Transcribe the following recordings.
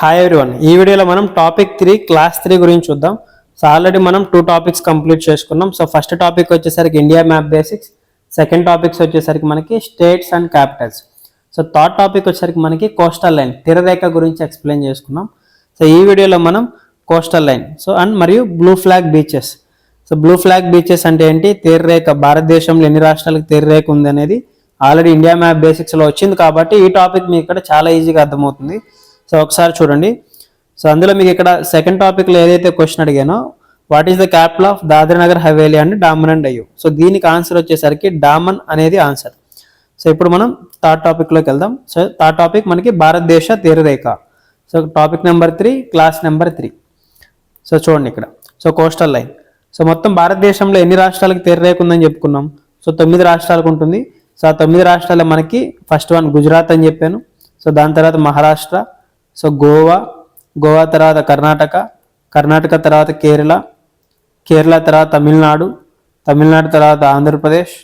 Hi everyone ఈ వీడియోలో మనం టాపిక్ త్రీ క్లాస్ త్రీ గురించి చూద్దాం. సో ఆల్రెడీ మనం టూ టాపిక్స్ కంప్లీట్ చేసుకున్నాం. సో ఫస్ట్ టాపిక్ వచ్చేసరికి India map basics second topics వచ్చేసరికి మనకి states and capitals so third topic వచ్చేసరికి మనకి కోస్టల్ లైన్ తీరరేఖ గురించి ఎక్స్ప్లెయిన్ చేసుకున్నాం. సో ఈ వీడియోలో మనం కోస్టల్ లైన్ సో అండ్ మరియు blue flag beaches so blue flag beaches అంటే ఏంటి? తీరరేఖ భారతదేశంలో ఎన్ని రాష్ట్రాలకు తీరరేఖ ఉంది అనేది ఆల్రెడీ ఇండియా మ్యాప్ బేసిక్స్లో వచ్చింది కాబట్టి ఈ టాపిక్ మీకు ఇక్కడ చాలా ఈజీగా అర్థమవుతుంది. సో ఒకసారి చూడండి. సో అందులో మీకు ఇక్కడ సెకండ్ టాపిక్లో ఏదైతే క్వశ్చన్ అడిగానో what is the capital of దాద్రనగర్ Haveli and Daman and Diu? So దీనికి ఆన్సర్ వచ్చేసరికి డామన్ అనేది ఆన్సర్ సో ఇప్పుడు మనం థర్డ్ టాపిక్లోకి వెళ్దాం. సో థర్డ్ టాపిక్ మనకి భారతదేశ తీరరేఖ. So topic number three class number three so చూడండి ఇక్కడ. సో కోస్టల్ లైన్ సో మొత్తం భారతదేశంలో ఎన్ని రాష్ట్రాలకు తీరరేఖ ఉందని చెప్పుకున్నాం? సో తొమ్మిది రాష్ట్రాలకు ఉంటుంది. సో ఆ తొమ్మిది రాష్ట్రాల్లో మనకి ఫస్ట్ వన్ గుజరాత్ అని చెప్పాను. సో దాని తర్వాత మహారాష్ట్ర సో గోవా గోవా తర్వాత కర్ణాటక కర్ణాటక తర్వాత కేరళ కేరళ తర్వాత తమిళనాడు తమిళనాడు తర్వాత ఆంధ్రప్రదేశ్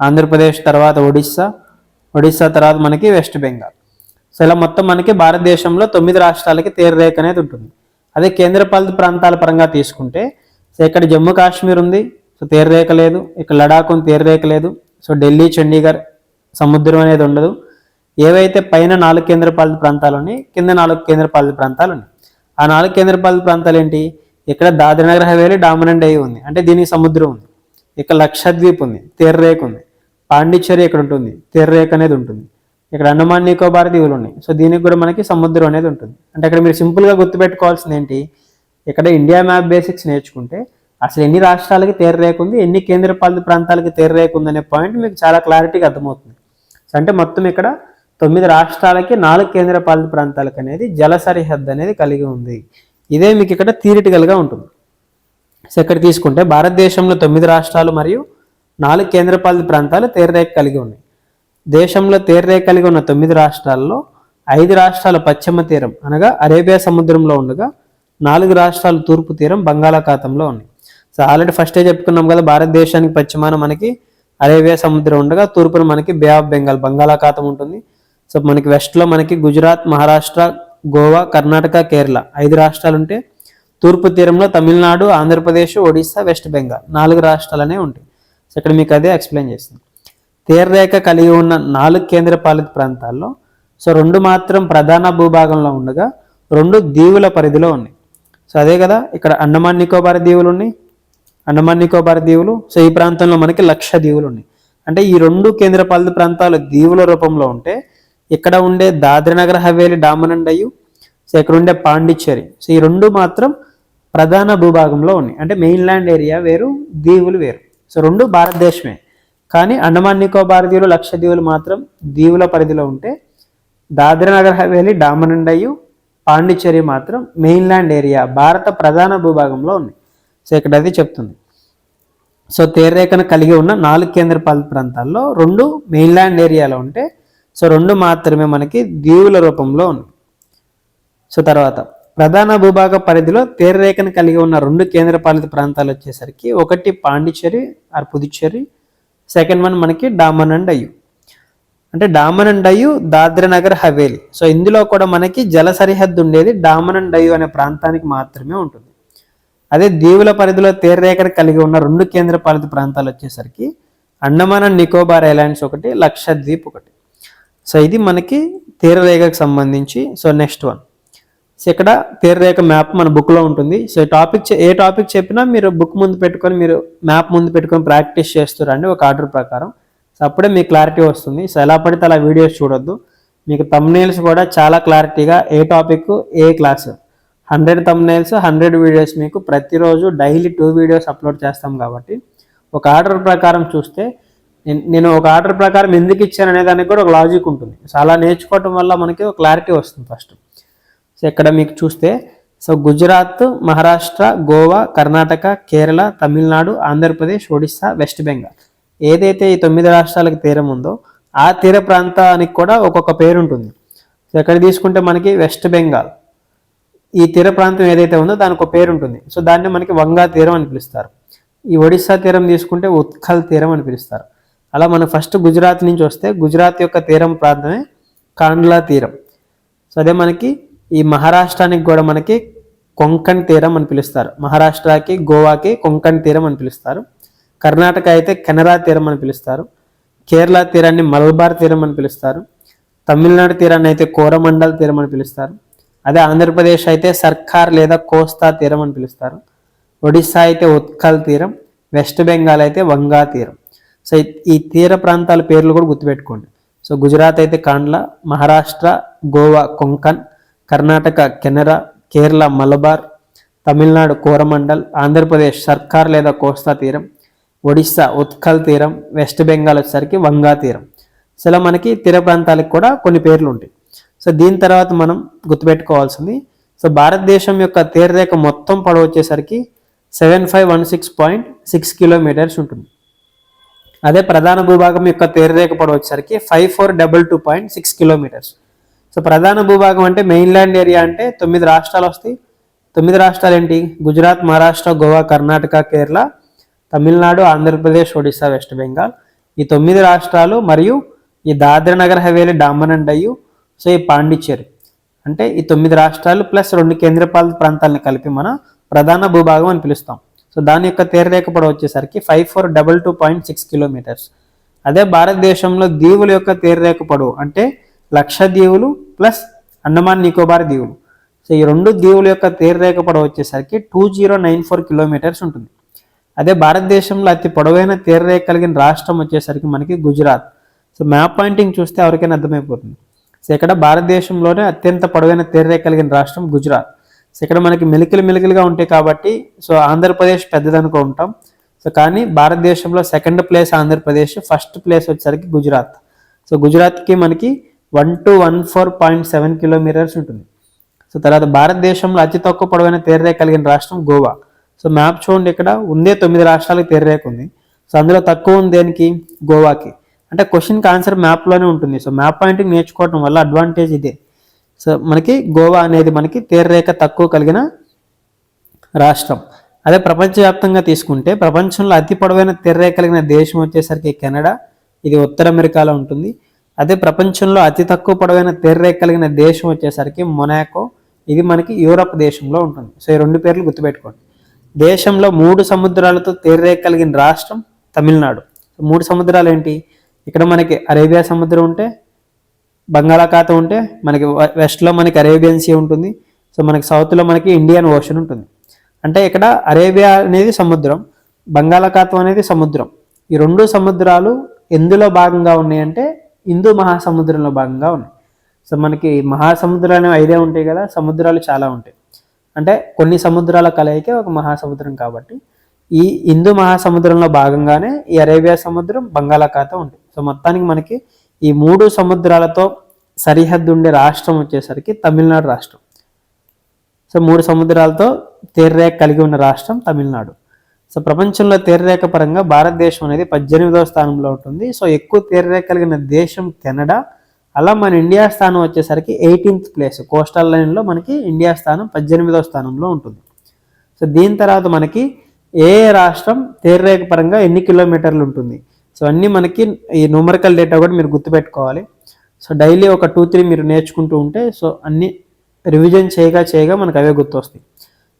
ఆంధ్రప్రదేశ్ తర్వాత ఒడిస్సా ఒడిస్సా తర్వాత మనకి వెస్ట్ బెంగాల్. సో ఇలా మొత్తం మనకి భారతదేశంలో తొమ్మిది రాష్ట్రాలకి తీరరేఖ అనేది ఉంటుంది. అదే కేంద్రపాలిత ప్రాంతాల పరంగా తీసుకుంటే సో ఇక్కడ జమ్మూ కాశ్మీర్ ఉంది సో తీరరేఖ లేదు ఇక్కడ లడాఖ్ ఉంది తీరరేఖ లేదు సో ఢిల్లీ చండీగఢ్ సముద్రం అనేది ఉండదు. ఏవైతే పైన నాలుగు కేంద్రపాలిత ప్రాంతాలు ఉన్నాయి కింద నాలుగు కేంద్రపాలిత ప్రాంతాలు ఉన్నాయి. ఆ నాలుగు కేంద్రపాలిత ప్రాంతాలు ఏంటి? ఇక్కడ దాద్రనగర్ హవేలీ డామినెంట్ అయి ఉంది. అంటే దీనికి సముద్రం ఉంది. ఇక్కడ లక్షద్వీప్ ఉంది. తెర్రేక్ ఉంది. పాండిచ్చేరి ఇక్కడ ఉంటుంది. తెర్రేక్ అనేది ఉంటుంది. ఇక్కడ అండమాన్ నికోబార్ దీవులు ఉన్నాయి. సో దీనికి కూడా మనకి సముద్రం అనేది ఉంటుంది. అంటే ఇక్కడ మీరు సింపుల్గా గుర్తుపెట్టుకోవాల్సింది ఏంటి? ఇక్కడ ఇండియా మ్యాప్ బేసిక్స్ నేర్చుకుంటే అసలు ఎన్ని రాష్ట్రాలకి తీరరేఖ ఉంది ఎన్ని కేంద్రపాలిత ప్రాంతాలకి తీరరేఖ ఉంది అనే పాయింట్ మీకు చాలా క్లారిటీగా అర్థమవుతుంది. అంటే మొత్తం ఇక్కడ తొమ్మిది రాష్ట్రాలకి నాలుగు కేంద్రపాలిత ప్రాంతాలకు అనేది జల సరిహద్దు అనేది కలిగి ఉంది. ఇదే మీకు ఇక్కడ థియరిటికల్గా ఉంటుంది. సో ఇక్కడ తీసుకుంటే భారతదేశంలో తొమ్మిది రాష్ట్రాలు మరియు నాలుగు కేంద్రపాలిత ప్రాంతాలు తీరరేఖ కలిగి ఉన్నాయి. దేశంలో తీరరేఖ కలిగి ఉన్న తొమ్మిది రాష్ట్రాల్లో ఐదు రాష్ట్రాలు పశ్చిమ తీరం అనగా అరేబియా సముద్రంలో ఉండగా నాలుగు రాష్ట్రాలు తూర్పు తీరం బంగాళాఖాతంలో ఉన్నాయి. సో ఆల్రెడీ ఫస్టే చెప్పుకున్నాం కదా భారతదేశానికి పశ్చిమాన మనకి అరేబియా సముద్రం ఉండగా తూర్పున మనకి బే ఆఫ్ బెంగాల్ బంగాళాఖాతం ఉంటుంది. సో మనకి వెస్ట్లో మనకి గుజరాత్ మహారాష్ట్ర గోవా కర్ణాటక కేరళ ఐదు రాష్ట్రాలు ఉంటే తూర్పు తీరంలో తమిళనాడు ఆంధ్రప్రదేశ్ ఒడిస్సా వెస్ట్ బెంగాల్ నాలుగు రాష్ట్రాలనే ఉంటాయి. సో ఇక్కడ మీకు అదే ఎక్స్ప్లెయిన్ చేసింది తీరరేఖ కలిగి ఉన్న నాలుగు కేంద్ర పాలిత ప్రాంతాల్లో సో రెండు మాత్రం ప్రధాన భూభాగంలో ఉండగా రెండు దీవుల పరిధిలో ఉన్నాయి. సో అదే కదా ఇక్కడ అండమాన్ నికోబార్ దీవులు ఉన్నాయి అండమాన్ నికోబార్ దీవులు సో ఈ ప్రాంతంలో మనకి లక్ష దీవులు ఉన్నాయి. అంటే ఈ రెండు కేంద్రపాలిత ప్రాంతాలు దీవుల రూపంలో ఉంటే ఇక్కడ ఉండే దాద్రనగర్ హవేలి డామన్ అండ్ సో ఇక్కడ ఉండే పాండిచ్చేరి. సో ఈ రెండు మాత్రం ప్రధాన భూభాగంలో ఉన్నాయి. అంటే మెయిన్ ల్యాండ్ ఏరియా వేరు దీవులు వేరు. సో రెండు భారతదేశమే. కానీ అండమాన్ నికోబార్ దీవులు లక్ష దీవులు మాత్రం దీవుల పరిధిలో ఉంటే దాద్రనగర్ హవేలి డామన్ పాండిచ్చేరి మాత్రం మెయిన్ ల్యాండ్ ఏరియా భారత ప్రధాన భూభాగంలో ఉన్నాయి. సో ఇక్కడ అది చెప్తుంది. సో తీరరేఖను కలిగి ఉన్న నాలుగు కేంద్రపాలిత ప్రాంతాల్లో రెండు మెయిన్లాండ్ ఏరియాలో ఉంటే సో రెండు మాత్రమే మనకి దీవుల రూపంలో ఉన్నాయి సో తర్వాత ప్రధాన భూభాగ పరిధిలో తీరరేఖను కలిగి ఉన్న రెండు కేంద్రపాలిత ప్రాంతాలు వచ్చేసరికి ఒకటి Pondicherry or Puducherry second one మనకి డామన్ అండ్ అయ్యు అంటే డామన్ అండ్ అయ్యు దాద్రనగర్ హవేలీ. సో ఇందులో కూడా మనకి జల సరిహద్దు ఉండేది డామన్ అండ్ అయ్యు అనే ప్రాంతానికి మాత్రమే ఉంటుంది. అదే దీవుల పరిధిలో తీరరేఖను కలిగి ఉన్న రెండు కేంద్రపాలిత ప్రాంతాలు వచ్చేసరికి అండమాన్ అండ్ నికోబార్ ఐలాండ్స్ ఒకటి లక్షద్వీప్ ఒకటి. సో ఇది మనకి తీరరేఖకు సంబంధించి సో నెక్స్ట్ వన్ సో ఇక్కడ తీరరేఖ మ్యాప్ మన బుక్లో ఉంటుంది. సో టాపిక్ ఏ టాపిక్ చెప్పినా మీరు బుక్ ముందు పెట్టుకొని మీరు మ్యాప్ ముందు పెట్టుకొని ప్రాక్టీస్ చేస్తారండి ఒక ఆర్డర్ ప్రకారం. సో అప్పుడే మీకు క్లారిటీ వస్తుంది. సో ఎలా పడితే అలా వీడియోస్ చూడొద్దు. మీకు తమ్నేల్స్ కూడా చాలా క్లారిటీగా ఏ టాపిక్ ఏ class hundred thumbnails hundred videos మీకు ప్రతిరోజు డైలీ టూ వీడియోస్ అప్లోడ్ చేస్తాం కాబట్టి ఒక ఆర్డర్ ప్రకారం చూస్తే నేను- ఒక ఆర్డర్ ప్రకారం ఎందుకు ఇచ్చాను అనే దానికి కూడా ఒక లాజిక్ ఉంటుంది. సో అలా నేర్చుకోవటం వల్ల మనకి ఒక క్లారిటీ వస్తుంది ఫస్ట్ సో ఇక్కడ మీకు చూస్తే సో గుజరాత్ మహారాష్ట్ర గోవా కర్ణాటక కేరళ తమిళనాడు ఆంధ్రప్రదేశ్ ఒడిస్సా వెస్ట్ బెంగాల్. ఏదైతే ఈ తొమ్మిది రాష్ట్రాలకు తీరం ఉందో ఆ తీర ప్రాంతానికి కూడా ఒక్కొక్క పేరు ఉంటుంది. సో ఇక్కడ తీసుకుంటే మనకి వెస్ట్ బెంగాల్. ఈ తీర ప్రాంతం ఏదైతే ఉందో దానికి ఒక పేరు ఉంటుంది. సో దాన్ని మనకి వంగా తీరం అని పిలుస్తారు. ఈ ఒడిస్సా తీరం తీసుకుంటే ఉత్కల్ తీరం అని పిలుస్తారు. అలా మనం ఫస్ట్ గుజరాత్ నుంచి వస్తే గుజరాత్ యొక్క తీరం ప్రాంతమే కాండ్లా తీరం. సో అదే మనకి ఈ మహారాష్ట్రానికి కూడా మనకి కొంకణ్ తీరం అని పిలుస్తారు. మహారాష్ట్రకి గోవాకి కొంకణ్ తీరం అని పిలుస్తారు. కర్ణాటక అయితే కెనరా తీరం అని పిలుస్తారు. కేరళ తీరాన్ని మలబార్ తీరం అని పిలుస్తారు. తమిళనాడు తీరాన్ని అయితే కోరమండల్ తీరం అని పిలుస్తారు. అదే ఆంధ్రప్రదేశ్ అయితే సర్కార్ లేదా కోస్తా తీరం అని పిలుస్తారు. ఒడిస్సా అయితే ఉత్కల్ తీరం. వెస్ట్ బెంగాల్ అయితే వంగా తీరం. సో ఈ- తీర ప్రాంతాల పేర్లు కూడా గుర్తుపెట్టుకోండి. సో గుజరాత్ అయితే కాండ్లా మహారాష్ట్ర గోవా కొంకన్ కర్ణాటక కెనరా కేరళ మలబార్ తమిళనాడు కోరమండల్ ఆంధ్రప్రదేశ్ సర్కార్ లేదా కోస్తా తీరం ఒడిస్సా ఉత్కల్ తీరం వెస్ట్ బెంగాల్ వచ్చేసరికి వంగా తీరం. సో ఇలా మనకి తీర ప్రాంతాలకు కూడా కొన్ని పేర్లు ఉంటాయి. సో దీని తర్వాత మనం గుర్తుపెట్టుకోవాల్సింది సో భారతదేశం యొక్క తీరరేఖ మొత్తం పొడవు వచ్చేసరికి seven five one six point six kilometres ఉంటుంది. అదే ప్రధాన భూభాగం యొక్క తీరరేఖ పొడవచ్చేసరికి five four double two point six kilometres so ప్రధాన భూభాగం అంటే మెయిన్లాండ్ ఏరియా అంటే తొమ్మిది రాష్ట్రాలు వస్తాయి. తొమ్మిది రాష్ట్రాలు ఏంటి? గుజరాత్ మహారాష్ట్ర గోవా కర్ణాటక కేరళ తమిళనాడు ఆంధ్రప్రదేశ్ ఒడిశా వెస్ట్ బెంగాల్. ఈ తొమ్మిది రాష్ట్రాలు మరియు ఈ దాద్రా నగర్ హవేలీ డామన్ అండ్ డయ్యు సో ఈ పాండిచ్చేరి. అంటే ఈ తొమ్మిది రాష్ట్రాలు ప్లస్ రెండు కేంద్రపాలిత ప్రాంతాలను కలిపి మన ప్రధాన భూభాగం అని పిలుస్తాం. సో దాని యొక్క తీరరేఖ పొడవు వచ్చేసరికి five four double two point six kilometres అదే భారతదేశంలో దీవుల యొక్క తీరరేఖ పొడవు అంటే లక్ష దీవులు ప్లస్ అండమాన్ నికోబార్ దీవులు. సో ఈ రెండు దీవుల యొక్క తీరరేఖ పొడవు వచ్చేసరికి two zero nine four kilometres ఉంటుంది. అదే భారతదేశంలో అతి పొడవైన తీరరేఖ కలిగిన రాష్ట్రం వచ్చేసరికి మనకి గుజరాత్. సో మ్యాప్ పాయింటింగ్ చూస్తే ఎవరికైనా అర్థమైపోతుంది. సో ఇక్కడ భారతదేశంలోనే అత్యంత పొడవైన తీరరేఖ కలిగిన రాష్ట్రం గుజరాత్. సో ఇక్కడ మనకి మెలికలు మెలికలుగా ఉంటాయి కాబట్టి సో ఆంధ్రప్రదేశ్ పెద్దదనుకో ఉంటాం. సో కానీ భారతదేశంలో second place Andhra Pradesh first place వచ్చేసరికి గుజరాత్. సో గుజరాత్కి మనకి one two one four point seven kilometres ఉంటుంది. సో తర్వాత భారతదేశంలో అతి తక్కువ పొడవైన తీరరేఖ కలిగిన రాష్ట్రం గోవా. సో మ్యాప్ చూడండి ఇక్కడ ఉందే తొమ్మిది రాష్ట్రాలకు తీరరేఖ ఉంది. సో అందులో తక్కువ ఉంది దేనికి? గోవాకి. అంటే క్వశ్చన్కి ఆన్సర్ మ్యాప్లోనే ఉంటుంది. సో మ్యాప్ పాయింటింగ్ నేర్చుకోవడం వల్ల అడ్వాంటేజ్ ఇదే. సో మనకి గోవా అనేది మనకి తీరరేఖ తక్కువ కలిగిన రాష్ట్రం. అదే ప్రపంచవ్యాప్తంగా తీసుకుంటే ప్రపంచంలో అతి పొడవైన తీరరేఖ కలిగిన దేశం వచ్చేసరికి కెనడా ఇది ఉత్తర అమెరికాలో ఉంటుంది. అదే ప్రపంచంలో అతి తక్కువ పొడవైన తీరరేఖ కలిగిన దేశం వచ్చేసరికి మొనాకో ఇది మనకి యూరప్ దేశంలో ఉంటుంది. సో ఈ రెండు పేర్లు గుర్తుపెట్టుకోండి. దేశంలో మూడు సముద్రాలతో తీరరేఖ కలిగిన రాష్ట్రం తమిళనాడు. మూడు సముద్రాలు ఏంటి? ఇక్కడ మనకి అరేబియా సముద్రం ఉంటే బంగాళాఖాతం ఉంటే మనకి వెస్ట్లో మనకి అరేబియన్ సీ ఉంటుంది. సో మనకి సౌత్లో మనకి ఇండియన్ ఓషన్ ఉంటుంది. అంటే ఇక్కడ అరేబియా అనేది సముద్రం బంగాళాఖాతం అనేది సముద్రం. ఈ రెండు సముద్రాలు ఎందులో భాగంగా ఉన్నాయంటే హిందూ మహాసముద్రంలో భాగంగా ఉన్నాయి. సో మనకి మహాసముద్రాలు అనేవి ఐదే ఉంటాయి కదా సముద్రాలు చాలా ఉంటాయి. అంటే కొన్ని సముద్రాల కలయికే ఒక మహాసముద్రం కాబట్టి ఈ హిందూ మహాసముద్రంలో భాగంగానే ఈ అరేబియా సముద్రం బంగాళాఖాతం ఉంటుంది సో మొత్తానికి మనకి ఈ మూడు సముద్రాలతో సరిహద్దు ఉండే రాష్ట్రం వచ్చేసరికి తమిళనాడు రాష్ట్రం. సో మూడు సముద్రాలతో తీరరేఖ కలిగి ఉన్న రాష్ట్రం తమిళనాడు. సో ప్రపంచంలో తీర్రేఖ పరంగా భారతదేశం అనేది పద్దెనిమిదవ స్థానంలో ఉంటుంది. సో ఎక్కువ తీర్రేఖ కలిగిన దేశం కెనడా అలా మన ఇండియా స్థానం వచ్చేసరికి ఎయిటీన్త్ ప్లేస్ కోస్టల్ లైన్లో మనకి ఇండియా స్థానం పద్దెనిమిదవ స్థానంలో ఉంటుంది. సో దీని తర్వాత మనకి ఏ రాష్ట్రం తీర్రేఖ పరంగా ఎన్ని కిలోమీటర్లు ఉంటుంది? సో అన్నీ మనకి ఈ న్యూమరికల్ డేటా కూడా మీరు గుర్తుపెట్టుకోవాలి. సో డైలీ ఒక టూ త్రీ మీరు నేర్చుకుంటూ ఉంటే సో అన్నీ రివిజన్ చేయగా చేయగా మనకు అవే గుర్తొస్తాయి.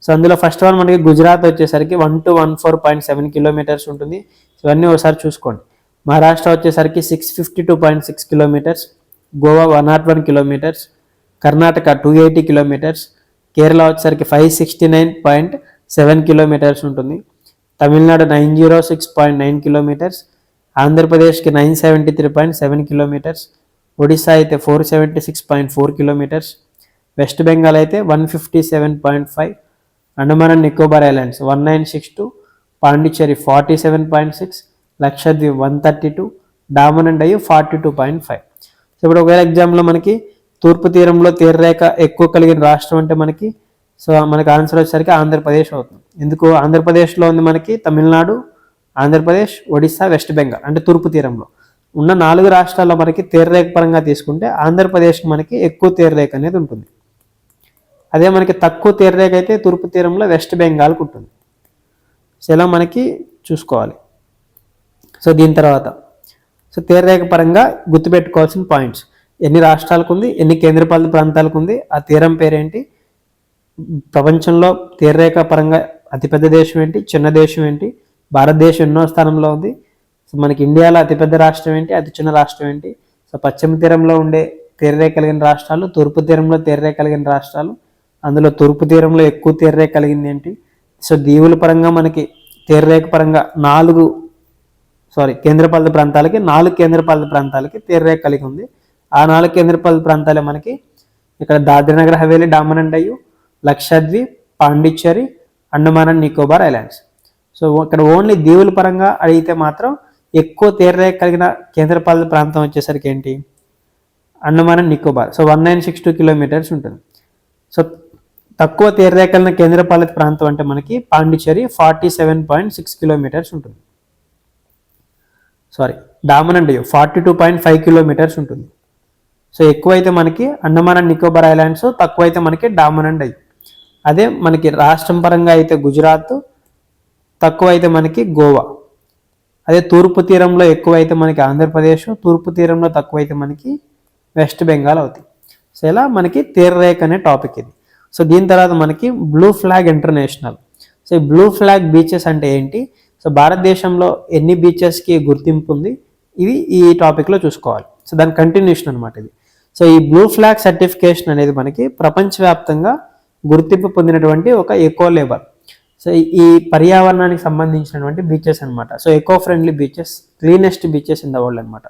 సో అందులో ఫస్ట్ వన్ మనకి గుజరాత్ వచ్చేసరికి one two one four point seven kilometres ఉంటుంది. సో ఇవన్నీ ఒకసారి చూసుకోండి. మహారాష్ట్ర వచ్చేసరికి six fifty two point six kilometres Goa one nought one kilometres Karnataka two eighty kilometres Kerala వచ్చేసరికి five sixty nine point seven kilometres ఉంటుంది. Tamil Nadu nine zero six point nine kilometres ఆంధ్రప్రదేశ్కి nine seventy three point seven kilometres Odisha అయితే four seventy six point four kilometres West Bengal అయితే one fifty seven point five Andaman and Nicobar islands one nine six two Pondicherry forty seven point six Lakshadweep one thirty two Daman and Diu forty two point five so ఇప్పుడు ఒకవేళ ఎగ్జామ్లో మనకి తూర్పు తీరంలో తీరరేఖ ఎక్కువ కలిగిన రాష్ట్రం అంటే మనకి సో మనకి ఆన్సర్ వచ్చేసరికి ఆంధ్రప్రదేశ్ అవుతుంది. ఎందుకు? ఆంధ్రప్రదేశ్లో ఉంది మనకి తమిళనాడు ఆంధ్రప్రదేశ్ ఒడిశా వెస్ట్ బెంగాల్ అంటే తూర్పు తీరంలో. ఉన్న నాలుగు రాష్ట్రాల్లో మనకి తీరరేఖ పరంగా తీసుకుంటే ఆంధ్రప్రదేశ్కి మనకి ఎక్కువ తీరరేఖ అనేది ఉంటుంది. అదే మనకి తక్కువ తీరరేఖ అయితే తూర్పు తీరంలో వెస్ట్ బెంగాల్కి ఉంటుంది. సో ఇలా మనకి చూసుకోవాలి. సో దీని తర్వాత సో తీరరేఖ పరంగా గుర్తుపెట్టుకోవాల్సిన పాయింట్స్. ఎన్ని రాష్ట్రాలకు ఉంది ఎన్ని కేంద్రపాలిత ప్రాంతాలకు ఉంది ఆ తీరం పేరేంటి ప్రపంచంలో తీరరేఖ పరంగా అతిపెద్ద దేశం ఏంటి చిన్న దేశం ఏంటి భారతదేశం ఎన్నో స్థానంలో ఉంది. సో మనకి ఇండియాలో అతిపెద్ద రాష్ట్రం ఏంటి? అతి చిన్న రాష్ట్రం ఏంటి? సో పశ్చిమ తీరంలో ఉండే తీర్రే కలిగిన రాష్ట్రాలు తూర్పు తీరంలో తీరరేఖ కలిగిన రాష్ట్రాలు అందులో తూర్పు తీరంలో ఎక్కువ తీర్రే కలిగింది ఏంటి? సో దీవుల పరంగా మనకి తీరరేఖ పరంగా నాలుగు సారీ కేంద్రపాలిత ప్రాంతాలకి నాలుగు కేంద్రపాలిత ప్రాంతాలకి తీరరేఖ కలిగి ఉంది. ఆ నాలుగు కేంద్రపాలిత ప్రాంతాలే మనకి ఇక్కడ Dadra Nagar Haveli Daman and Lakshadweep Pondicherry Andaman and Nicobar Islands. So ఇక్కడ ఓన్లీ దీవుల పరంగా అడిగితే మాత్రం ఎక్కువ తీరరేఖ కలిగిన కేంద్రపాలిత ప్రాంతం వచ్చేసరికి ఏంటి? Andaman and Nicobar. So one nine six two kilometres ఉంటుంది. సో తక్కువ తీరరేఖ కలిగిన కేంద్రపాలిత ప్రాంతం అంటే మనకి Pondicherry forty seven point six kilometres ఉంటుంది. Sorry Daman and forty two point five kilometres ఉంటుంది. సో ఎక్కువైతే మనకి అండమాన్ అండ్ నికోబార్ ఐలాండ్స్ తక్కువైతే మనకి డామన్ అండ్ అయ్యి అదే మనకి రాష్ట్రం పరంగా అయితే గుజరాత్ తక్కువ అయితే మనకి గోవా. అదే తూర్పు తీరంలో ఎక్కువైతే మనకి ఆంధ్రప్రదేశ్ తూర్పు తీరంలో తక్కువైతే మనకి వెస్ట్ బెంగాల్ అవుతాయి. సో ఇలా మనకి తీరరేఖ అనే టాపిక్ ఇది. సో దీని తర్వాత మనకి బ్లూ ఫ్లాగ్ ఇంటర్నేషనల్. సో ఈ బ్లూ ఫ్లాగ్ బీచెస్ అంటే ఏంటి? సో భారతదేశంలో ఎన్ని బీచెస్కి గుర్తింపు ఉంది? ఇవి ఈ టాపిక్లో చూసుకోవాలి. సో దాని కంటిన్యూషన్ అనమాట ఇది. సో ఈ బ్లూ ఫ్లాగ్ సర్టిఫికేషన్ అనేది మనకి ప్రపంచవ్యాప్తంగా గుర్తింపు పొందినటువంటి ఒక ఎకో లేబర్. సో ఈ పర్యావరణానికి సంబంధించినటువంటి బీచెస్ అనమాట so eco friendly beaches cleanest beaches in the world అనమాట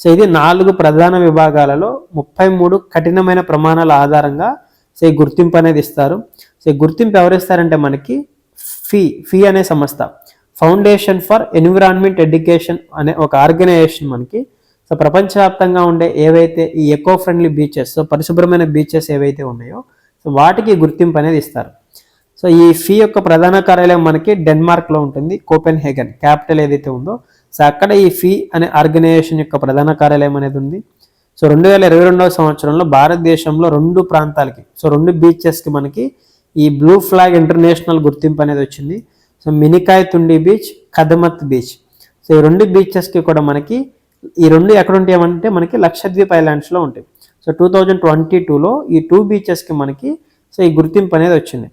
సో ఇది నాలుగు ప్రధాన విభాగాలలో ముప్పై మూడు కఠినమైన ప్రమాణాల ఆధారంగా సో ఈ గుర్తింపు అనేది ఇస్తారు. సో ఈ గుర్తింపు ఎవరిస్తారంటే మనకి ఫీ ఫీ అనే సంస్థ. ఫౌండేషన్ ఫర్ ఎన్విరాన్మెంట్ ఎడ్యుకేషన్ అనే ఒక ఆర్గనైజేషన్ మనకి. సో ప్రపంచవ్యాప్తంగా ఉండే ఏవైతే ఈ ఎకో ఫ్రెండ్లీ బీచెస్ సో పరిశుభ్రమైన బీచెస్ ఏవైతే ఉన్నాయో సో వాటికి గుర్తింపు అనేది ఇస్తారు. సో ఈ ఫీ యొక్క ప్రధాన కార్యాలయం మనకి డెన్మార్క్లో ఉంటుంది కోపెన్ హేగన్ క్యాపిటల్ ఏదైతే ఉందో. సో అక్కడ ఈ ఫీ అనే ఆర్గనైజేషన్ యొక్క ప్రధాన కార్యాలయం అనేది ఉంది. సో రెండు వేల ఇరవై రెండవ సంవత్సరంలో భారతదేశంలో రెండు ప్రాంతాలకి సో రెండు బీచెస్కి మనకి ఈ బ్లూ ఫ్లాగ్ ఇంటర్నేషనల్ గుర్తింపు అనేది వచ్చింది. So Minicoy Thundi beach Kadmat beach. So ఈ రెండు బీచెస్కి కూడా మనకి ఈ రెండు ఎక్కడ ఉంటాయంటే మనకి లక్షద్వీప్ ఐలాండ్స్లో ఉంటాయి. సో టూ థౌజండ్ ట్వంటీ టూలో ఈ టూ బీచెస్కి మనకి సో ఈ గుర్తింపు అనేది వచ్చింది.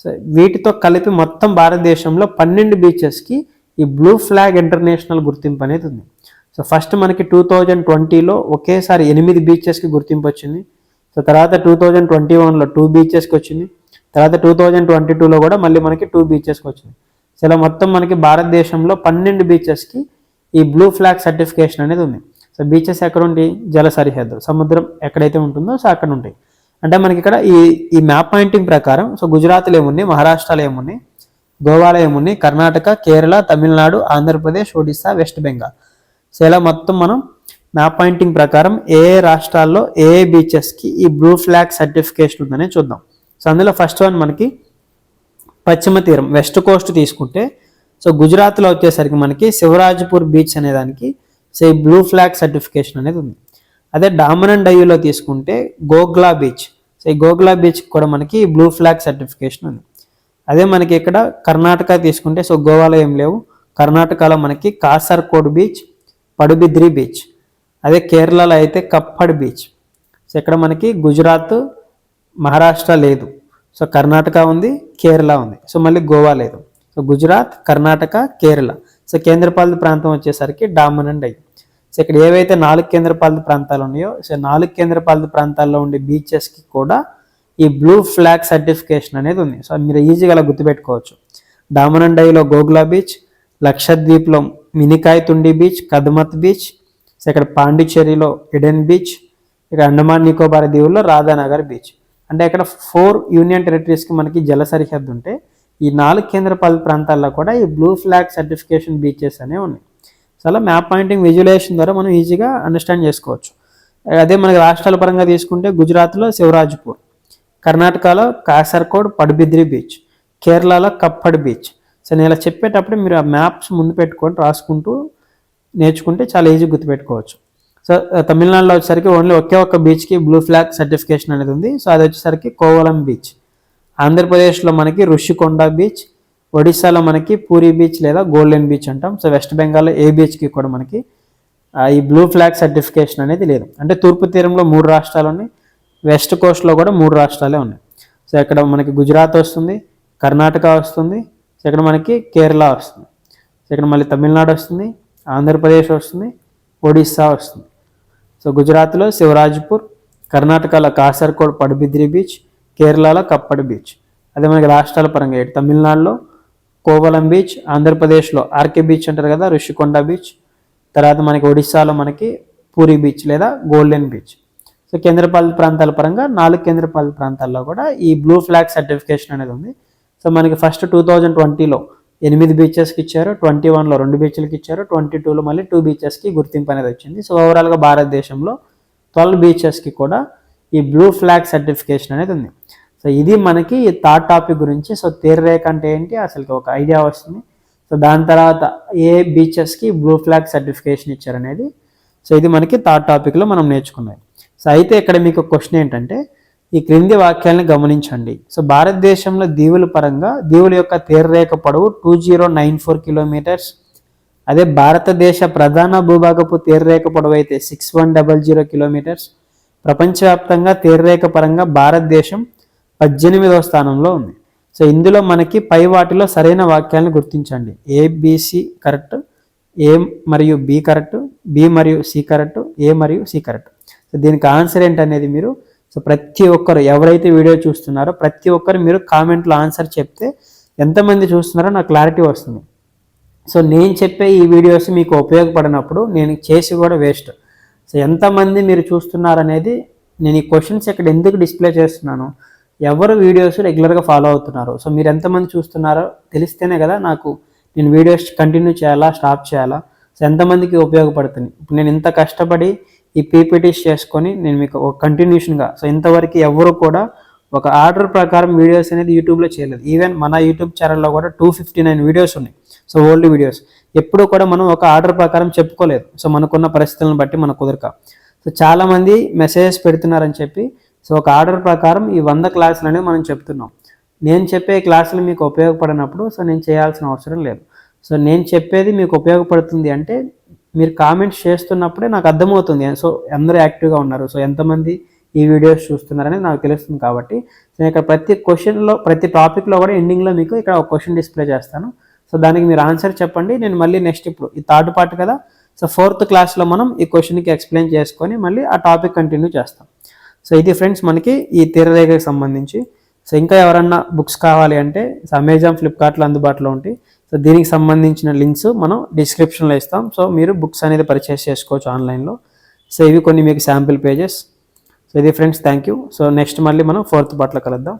సో వీటితో కలిపి మొత్తం భారతదేశంలో పన్నెండు బీచెస్కి ఈ బ్లూ ఫ్లాగ్ ఇంటర్నేషనల్ గుర్తింపు అనేది ఉంది. సో ఫస్ట్ మనకి టూ థౌజండ్ ట్వంటీలో ఒకేసారి ఎనిమిది బీచెస్కి గుర్తింపు వచ్చింది. సో తర్వాత టూ థౌజండ్ ట్వంటీ వన్లో టూ బీచెస్కి వచ్చింది. తర్వాత టూ థౌజండ్ ట్వంటీ టూలో కూడా మళ్ళీ మనకి టూ బీచెస్కి వచ్చింది. సో ఇలా మొత్తం మనకి భారతదేశంలో పన్నెండు బీచెస్కి ఈ బ్లూ ఫ్లాగ్ సర్టిఫికేషన్ అనేది ఉంది. సో బీచెస్ ఎక్కడ ఉంటాయి? జల సరిహద్దు సముద్రం ఎక్కడైతే ఉంటుందో సో అక్కడ ఉంటాయి. అంటే మనకి ఇక్కడ ఈ ఈ మ్యాప్ పాయింటింగ్ ప్రకారం సో గుజరాత్లో ఏమున్నాయి మహారాష్ట్రలో ఏమున్నాయి గోవాలో ఏమున్నాయి కర్ణాటక కేరళ తమిళనాడు ఆంధ్రప్రదేశ్ ఒడిస్సా వెస్ట్ బెంగాల్. సో ఇలా మొత్తం మనం మ్యాప్ పాయింటింగ్ ప్రకారం ఏ రాష్ట్రాల్లో ఏ బీచెస్కి ఈ బ్లూ ఫ్లాగ్ సర్టిఫికేషన్ ఉందని చూద్దాం. సో అందులో ఫస్ట్ వన్ మనకి పశ్చిమ తీరం వెస్ట్ కోస్ట్ తీసుకుంటే సో గుజరాత్లో వచ్చేసరికి మనకి శివరాజ్పూర్ బీచ్ అనే దానికి సో ఈ బ్లూ ఫ్లాగ్ సర్టిఫికేషన్ అనేది ఉంది. అదే డామినెంట్ అండ్ తీసుకుంటే గోగ్లా బీచ్. సో ఈ గోగ్లా బీచ్ కూడా మనకి బ్లూ ఫ్లాగ్ సర్టిఫికేషన్ ఉంది. అదే మనకి ఇక్కడ కర్ణాటక తీసుకుంటే సో గోవాలో ఏం లేవు. కర్ణాటకలో మనకి కాసర్కోడ్ బీచ్ పడుబిద్రి బీచ్ అదే కేరళలో అయితే కప్పడ్ బీచ్. సో ఇక్కడ మనకి గుజరాత్ మహారాష్ట్ర లేదు. సో కర్ణాటక ఉంది కేరళ ఉంది. సో మళ్ళీ గోవా లేదు. సో గుజరాత్ కర్ణాటక కేరళ. సో కేంద్రపాలిత ప్రాంతం వచ్చేసరికి డామినెంట్ అయ్యింది సో ఇక్కడ ఏవైతే నాలుగు కేంద్రపాలిత ప్రాంతాలు ఉన్నాయో సో నాలుగు కేంద్రపాలిత ప్రాంతాల్లో ఉండే బీచెస్కి కూడా ఈ బ్లూ ఫ్లాగ్ సర్టిఫికేషన్ అనేది ఉంది. సో మీరు ఈజీగా అలా గుర్తుపెట్టుకోవచ్చు. డామనండైలో Ghoghla beach లక్షద్వీప్లో Minicoy Thundi beach Kadmat beach so ఇక్కడ పాండిచ్చేరిలో ఎడెన్ బీచ్ ఇక్కడ అండమాన్ నికోబార్ దీవుల్లో రాధానగర్ బీచ్ అంటే ఇక్కడ ఫోర్ యూనియన్ టెరిటరీస్కి మనకి జల సరిహద్దు ఉంటే ఈ నాలుగు కేంద్రపాలిత ప్రాంతాల్లో కూడా ఈ బ్లూ ఫ్లాగ్ సర్టిఫికేషన్ బీచెస్ అనేవి ఉన్నాయి. సో అలా మ్యాప్ పాయింటింగ్ విజువలైజేషన్ ద్వారా మనం ఈజీగా అండర్స్టాండ్ చేసుకోవచ్చు. అదే మనకి రాష్ట్రాల పరంగా తీసుకుంటే గుజరాత్లో శివరాజ్పూర్ కర్ణాటకలో కాసర్కోడ్ పడుబిద్రి బీచ్ కేరళలో కప్పడ్ బీచ్ సో నేను ఇలా చెప్పేటప్పుడు మీరు ఆ మ్యాప్స్ ముందు పెట్టుకొని రాసుకుంటూ నేర్చుకుంటే చాలా ఈజీ గుర్తుపెట్టుకోవచ్చు. సో తమిళనాడులో వచ్చేసరికి ఓన్లీ ఒకే ఒక్క బీచ్కి బ్లూ ఫ్లాగ్ సర్టిఫికేషన్ అనేది ఉంది. సో అది వచ్చేసరికి కోవలం బీచ్ ఆంధ్రప్రదేశ్లో మనకి ఋషికొండ బీచ్ ఒడిశాలో మనకి పూరి బీచ్ లేదా గోల్డెన్ బీచ్ అంటాం. సో వెస్ట్ బెంగాల్లో ఏ బీచ్కి కూడా మనకి ఈ బ్లూ ఫ్లాగ్ సర్టిఫికేషన్ అనేది లేదు. అంటే తూర్పు తీరంలో మూడు రాష్ట్రాలు ఉన్నాయి. వెస్ట్ కోస్ట్లో కూడా మూడు రాష్ట్రాలే ఉన్నాయి. సో ఇక్కడ మనకి గుజరాత్ వస్తుంది కర్ణాటక వస్తుంది సో ఇక్కడ మనకి కేరళ వస్తుంది. సో ఇక్కడ మళ్ళీ తమిళనాడు వస్తుంది ఆంధ్రప్రదేశ్ వస్తుంది ఒడిస్సా వస్తుంది. సో గుజరాత్లో శివరాజ్పూర్ కర్ణాటకలో కాసర్కోడ్ పడుబిద్రి బీచ్ కేరళలో కప్పడి బీచ్. అదే మనకి రాష్ట్రాల పరంగా తమిళనాడులో కోవలం బీచ్ ఆంధ్రప్రదేశ్లో ఆర్కే బీచ్ అంటారు కదా ఋషికొండ బీచ్. తర్వాత మనకి ఒడిస్సాలో మనకి పూరి బీచ్ లేదా గోల్డెన్ బీచ్. సో కేంద్రపాలిత ప్రాంతాల పరంగా నాలుగు కేంద్రపాలిత ప్రాంతాల్లో కూడా ఈ బ్లూ ఫ్లాగ్ సర్టిఫికేషన్ అనేది ఉంది. సో మనకి ఫస్ట్ టూ థౌజండ్ ట్వంటీలో ఎనిమిది బీచెస్కి ఇచ్చారు ట్వంటీ వన్లో రెండు బీచ్లకి ఇచ్చారు ట్వంటీ టూలో మళ్ళీ టూ బీచెస్కి గుర్తింపు అనేది వచ్చింది. సో ఓవరాల్గా భారతదేశంలో ట్వెల్వ్ బీచెస్కి కూడా ఈ బ్లూ ఫ్లాగ్ సర్టిఫికేషన్ అనేది ఉంది. సో ఇది మనకి ఈ థర్డ్ టాపిక్ గురించి సో తీరరేఖ అంటే ఏంటి? అసలు ఒక ఐడియా వస్తుంది. సో దాని తర్వాత ఏ బీచెస్కి బ్లూ ఫ్లాగ్ సర్టిఫికేషన్ ఇచ్చారనేది సో ఇది మనకి థర్డ్ టాపిక్లో మనం నేర్చుకున్నది. సో అయితే ఇక్కడ మీకు క్వశ్చన్ ఏంటంటే ఈ క్రింది వాక్యాలను గమనించండి. సో భారతదేశంలో దీవుల పరంగా దీవుల యొక్క తీరరేఖ పొడవు two zero nine four kilometres అదే భారతదేశ ప్రధాన భూభాగపు తీరరేఖ పొడవు అయితే six one double zero kilometres ప్రపంచవ్యాప్తంగా తీరరేఖ పరంగా భారతదేశం పద్దెనిమిదవ స్థానంలో ఉంది. సో ఇందులో మనకి పై వాటిలో సరైన వాక్యాలను గుర్తించండి. A B C correct A మరియు బి కరెక్ట్ బి మరియు సి కరెక్ట్ ఏ మరియు సి కరెక్ట్. సో దీనికి ఆన్సర్ ఏంటనేది మీరు సో ప్రతి ఒక్కరు ఎవరైతే వీడియో చూస్తున్నారో ప్రతి ఒక్కరు మీరు కామెంట్లో ఆన్సర్ చెప్తే ఎంతమంది చూస్తున్నారో నాకు క్లారిటీ వస్తుంది. సో నేను చెప్పే ఈ వీడియోస్ మీకు ఉపయోగపడినప్పుడు నేను చేసి కూడా వేస్ట్. సో ఎంతమంది మీరు చూస్తున్నారనేది నేను ఈ క్వశ్చన్స్ ఇక్కడ ఎందుకు డిస్ప్లే చేస్తున్నాను ఎవరు వీడియోస్ రెగ్యులర్గా ఫాలో అవుతున్నారు. సో మీరు ఎంతమంది చూస్తున్నారో తెలిస్తేనే కదా నాకు నేను వీడియోస్ కంటిన్యూ చేయాలా స్టాప్ చేయాలా? సో ఎంతమందికి ఉపయోగపడుతుంది? ఇప్పుడు నేను ఇంత కష్టపడి ఈ పీపీటీస్ చేసుకొని నేను మీకు ఒక కంటిన్యూషన్గా సో ఇంతవరకు ఎవరు కూడా ఒక ఆర్డర్ ప్రకారం వీడియోస్ అనేది యూట్యూబ్లో చేయలేదు. ఈవెన్ మన యూట్యూబ్ ఛానల్లో కూడా టూ ఫిఫ్టీ నైన్ వీడియోస్ ఉన్నాయి. సో ఓల్డ్ వీడియోస్ ఎప్పుడూ కూడా మనం ఒక ఆర్డర్ ప్రకారం చెప్పుకోలేదు. సో మనకున్న పరిస్థితులను బట్టి మనకు కుదరక. సో చాలామంది మెసేజెస్ పెడుతున్నారని చెప్పి సో ఒక ఆర్డర్ ప్రకారం ఈ వంద క్లాసులు అనేవి మనం చెప్తున్నాం. నేను చెప్పే క్లాసులు మీకు ఉపయోగపడినప్పుడు సో నేను చేయాల్సిన అవసరం లేదు. సో నేను చెప్పేది మీకు ఉపయోగపడుతుంది అంటే మీరు కామెంట్స్ చేస్తున్నప్పుడే నాకు అర్థమవుతుంది. సో అందరూ యాక్టివ్గా ఉన్నారు. సో ఎంతమంది ఈ వీడియోస్ చూస్తున్నారని నాకు తెలుస్తుంది కాబట్టి. సో ఇక్కడ ప్రతి క్వశ్చన్లో ప్రతి టాపిక్లో కూడా ఎండింగ్లో మీకు ఇక్కడ ఒక క్వశ్చన్ డిస్ప్లే చేస్తాను. సో దానికి మీరు ఆన్సర్ చెప్పండి. నేను మళ్ళీ నెక్స్ట్ ఇప్పుడు ఈ థర్డ్ పార్ట్ కదా. సో ఫోర్త్ క్లాస్లో మనం ఈ క్వశ్చన్కి ఎక్స్ప్లెయిన్ చేసుకొని మళ్ళీ ఆ టాపిక్ కంటిన్యూ చేస్తాం. సో ఇది ఫ్రెండ్స్ మనకి ఈ తీరరేఖకి సంబంధించి. సో ఇంకా ఎవరన్నా బుక్స్ కావాలి అంటే సో అమెజాన్ ఫ్లిప్కార్ట్లో అందుబాటులో ఉంటాయి. సో దీనికి సంబంధించిన లింక్స్ మనం డిస్క్రిప్షన్లో ఇస్తాం. సో మీరు బుక్స్ అనేది పర్చేస్ చేసుకోవచ్చు ఆన్లైన్లో. సో ఇవి కొన్ని మీకు శాంపిల్ పేజెస్. సో ఇది friends thank you. So next మళ్ళీ మనం ఫోర్త్ పార్ట్లో కలుద్దాం.